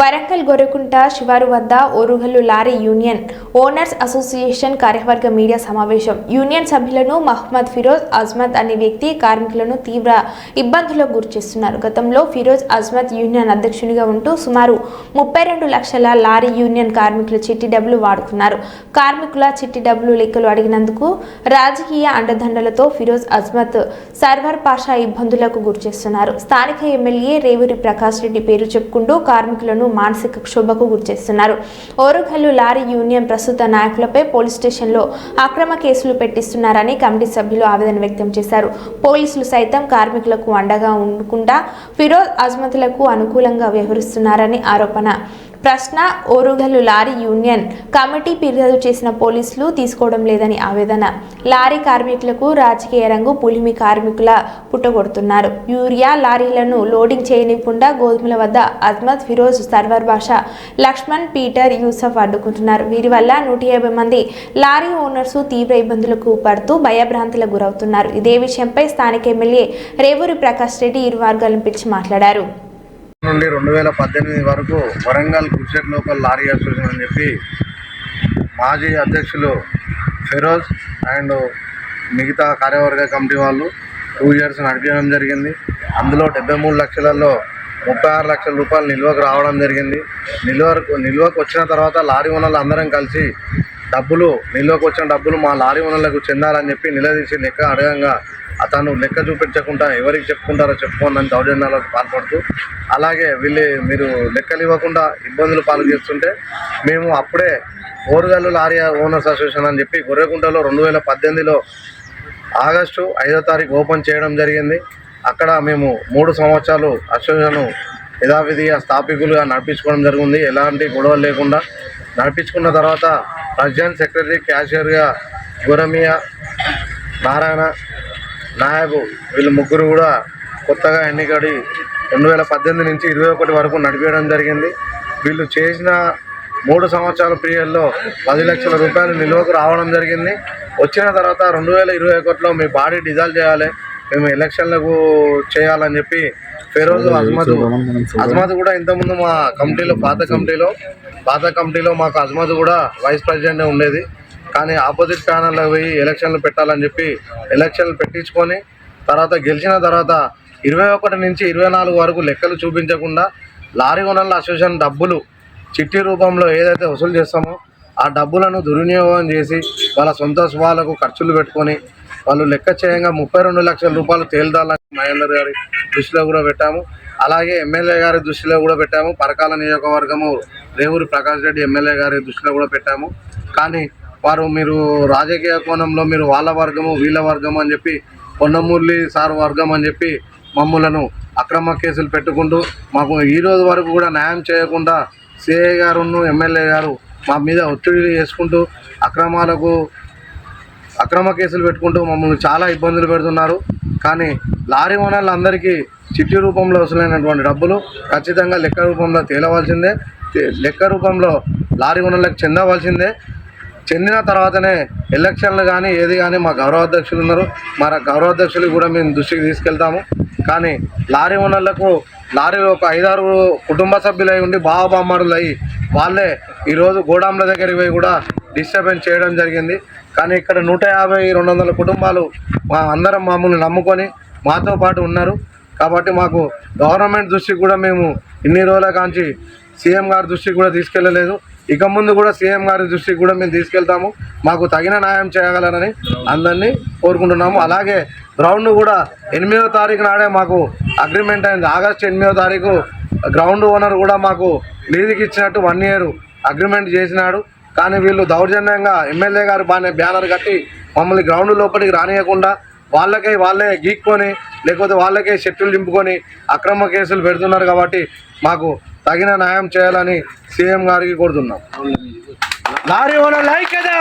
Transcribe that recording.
వరంగల్ గొర్రెకుంట శివారు వద్ద Orugallu lorry union owners association కార్యవర్గ మీడియా సమావేశం. యూనియన్ సభ్యులను మహమ్మద్ ఫిరోజ్ అజ్మద్ అనే వ్యక్తి కార్మికులను తీవ్ర ఇబ్బందులకు గురిచేస్తున్నారు గతంలో ఫిరోజ్ అజ్మద్ యూనియన్ అధ్యక్షునిగా ఉంటూ సుమారు ముప్పై రెండు లక్షల లారీ యూనియన్ కార్మికుల చిట్టి డబ్బులు వాడుకున్నారు. కార్మికుల చిట్టి డబ్బులు లెక్కలు అడిగినందుకు రాజకీయ అండదండలతో ఫిరోజ్ అజ్మత్ సర్వర్ పాషా ఇబ్బందులకు గురిచేస్తున్నారు స్థానిక ఎమ్మెల్యే రేవూరి ప్రకాష్ రెడ్డి పేరు చెప్పుకుంటూ కార్మికులను మానసిక క్షోభకు గురిచేస్తున్నారు ఓరుగల్లు లారీ యూనియన్ ప్రస్తుత నాయకులపై పోలీస్ స్టేషన్లో అక్రమ కేసులు పెట్టిస్తున్నారని కమిటీ సభ్యులు ఆవేదన వ్యక్తం చేశారు. పోలీసులు సైతం కార్మికులకు అండగా ఉండకుండా ఫిరోజ్ అజ్మతులకు అనుకూలంగా వ్యవహరిస్తున్నారని ఆరోపణ ప్రశ్న ఓరుగల్లు లారీ యూనియన్ కమిటీ ఫిర్యాదు చేసిన పోలీసులు తీసుకోవడం లేదని ఆవేదన. లారీ కార్మికులకు రాజకీయ రంగు పులిమి కార్మికుల పుట్టగొడుతున్నారు యూరియా లారీలను లోడింగ్ చేయనివ్వకుండా గోధుమల వద్ద అజ్మద్ ఫిరోజ్ సర్వర్ భాష లక్ష్మణ్ పీటర్ యూసఫ్ అడ్డుకుంటున్నారు. వీరి వల్ల నూట యాభై మంది లారీ ఓనర్స్ తీవ్ర ఇబ్బందులకు పడుతూ భయభ్రాంతులకు గురవుతున్నారు. ఇదే విషయంపై స్థానిక ఎమ్మెల్యే రేవూరి ప్రకాష్ రెడ్డి ఇరు వర్గాలను పిలిచి మాట్లాడారు. నుండి రెండు వేల పద్దెనిమిది వరకు Warangal cricket local lorry association అని చెప్పి మాజీ అధ్యక్షులు ఫిరోజ్ అండ్ మిగతా కార్యవర్గ కమిటీ వాళ్ళు టూ ఇయర్స్ నడిపించడం జరిగింది. అందులో డెబ్బై మూడు లక్షలలో ముప్పై ఆరు లక్షల రూపాయలు నిల్వకు రావడం జరిగింది. నిల్వకు నిల్వకు వచ్చిన తర్వాత లారీ ఓనర్లు అందరం కలిసి డబ్బులు నిల్వకు వచ్చిన డబ్బులు మా లారీ ఓనర్లకు చెందాలని చెప్పి నిలదీసి లెక్క అడగంగా అతను లెక్క చూపించకుండా ఎవరికి చెప్పుకుంటారో చెప్పుకోండి అని దౌర్జన్యాలకు పాల్పడుతూ అలాగే వీళ్ళు మీరు లెక్కలు ఇవ్వకుండా ఇబ్బందులు పాలు చేస్తుంటే మేము అప్పుడే ఓరుగల్లు లారీ ఓనర్స్ అసోసియేషన్ అని చెప్పి గొర్రెకుంటలో రెండు వేల పద్దెనిమిదిలో ఆగస్టు ఐదో తారీఖు ఓపెన్ చేయడం జరిగింది. అక్కడ మేము మూడు సంవత్సరాలు అసోసియేషన్ యథావిధిగా స్థాపికులుగా నడిపించుకోవడం జరిగింది. ఎలాంటి గొడవలు లేకుండా నడిపించుకున్న తర్వాత ప్రెసిడెంట్ సెక్రటరీ క్యాషియర్గా గురమియా నారాయణ నాయబు వీళ్ళు ముగ్గురు కూడా కొత్తగా ఎన్నికడి రెండు వేల పద్దెనిమిది నుంచి ఇరవై ఒకటి వరకు నడిపించడం జరిగింది. వీళ్ళు చేసిన మూడు సంవత్సరాల పీరియడ్లో పది లక్షల రూపాయలు నిల్వకు రావడం జరిగింది. వచ్చిన తర్వాత రెండు వేల ఇరవై ఒకటిలో మీ బాడీ డిజాల్వ్ చేయాలి మేము ఎలక్షన్లకు చేయాలని చెప్పి ఫెరోజు అజ్మద్ అజ్మద్ కూడా ఇంతకుముందు మా కమిటీలో పాత కమిటీలో పాత కమిటీలో మాకు అజ్మద్ కూడా వైస్ ప్రెసిడెంట్ ఉండేది. కానీ ఆపోజిట్ ప్యానల్లో పోయి ఎలక్షన్లు పెట్టాలని చెప్పి ఎలక్షన్లు పెట్టించుకొని తర్వాత గెలిచిన తర్వాత ఇరవై ఒకటి నుంచి ఇరవై నాలుగు వరకు లెక్కలు చూపించకుండా లారీ ఓనర్ల అసోసియేషన్ డబ్బులు చిట్టి రూపంలో ఏదైతే వసూలు చేస్తామో ఆ డబ్బులను దుర్వినియోగం చేసి వాళ్ళ సొంత స్వాలకు ఖర్చులు పెట్టుకొని వాళ్ళు లెక్క చేయంగా ముప్పై రెండు లక్షల రూపాయలు తేల్దాలని మహేందర్ గారి దృష్టిలో కూడా పెట్టాము. అలాగే ఎమ్మెల్యే గారి దృష్టిలో కూడా పెట్టాము. పరకాల నియోజకవర్గము రేవూరి ప్రకాష్ రెడ్డి ఎమ్మెల్యే గారి దృష్టిలో కూడా పెట్టాము. కానీ వారు మీరు రాజకీయ కోణంలో మీరు వాళ్ళ వర్గము వీళ్ళ వర్గం అని చెప్పి పొన్నమూర్లి సార్ వర్గం అని చెప్పి మమ్మలను అక్రమ కేసులు పెట్టుకుంటూ మాకు ఈరోజు వరకు కూడా న్యాయం చేయకుండా సిఐ గారును ఎమ్మెల్యే గారు మా మీద ఒత్తిడి చేసుకుంటూ అక్రమాలకు అక్రమ కేసులు పెట్టుకుంటూ మమ్మల్ని చాలా ఇబ్బందులు పెడుతున్నారు. కానీ లారీ ఓనర్లందరికీ చిట్టి రూపంలో వసూలైనటువంటి డబ్బులు ఖచ్చితంగా లెక్క రూపంలో తేలవలసిందే. లెక్క రూపంలో లారీ ఓనర్లకు చెందవలసిందే. చెందిన తర్వాతనే ఎలక్షన్లు కానీ ఏది కానీ మా గౌరవాధ్యక్షులు ఉన్నారు. మా గౌరవాధ్యక్షులు కూడా మేము దృష్టికి తీసుకెళ్తాము. కానీ లారీ ఓనర్లకు లారీలో ఒక ఐదారు కుటుంబ సభ్యులై ఉండి బావబామ్మరులు అయ్యి వాళ్ళే ఈరోజు గోడాంల దగ్గరికి పోయి కూడా డిస్టర్బెన్స్ చేయడం జరిగింది. కానీ ఇక్కడ నూట యాభై రెండు వందల కుటుంబాలు మా అందరం మమ్మల్ని నమ్ముకొని మాతో పాటు ఉన్నారు. కాబట్టి మాకు గవర్నమెంట్ దృష్టికి కూడా మేము ఇన్ని రోజుల కాంచి సీఎం గారి దృష్టికి కూడా తీసుకెళ్ళలేదు. ఇక ముందు కూడా సీఎం గారి దృష్టికి కూడా మేము తీసుకెళ్తాము. మాకు తగిన న్యాయం చేయగలరని అందరినీ కోరుకుంటున్నాము. అలాగే గ్రౌండ్ కూడా ఎనిమిదో తారీఖు నాడే మాకు అగ్రిమెంట్ అయింది. ఆగస్టు ఎనిమిదో తారీఖు గ్రౌండ్ ఓనర్ కూడా మాకు లీజుకి ఇచ్చినట్టు వన్ ఇయర్ అగ్రిమెంట్ చేసినాడు. కానీ వీళ్ళు దౌర్జన్యంగా ఎమ్మెల్యే గారు బాగానే బ్యానర్ కట్టి మమ్మల్ని గ్రౌండ్ లోపలికి రానియకుండా వాళ్ళకే వాళ్ళే గీక్కొని లేకపోతే వాళ్ళకే షెట్లు నింపుకొని అక్రమ కేసులు పెడుతున్నారు కాబట్టి మాకు తగిన న్యాయం చేయాలని సీఎం గారికి కోరుతున్నాం. లారీ ఓనర్ లైక్ కదా?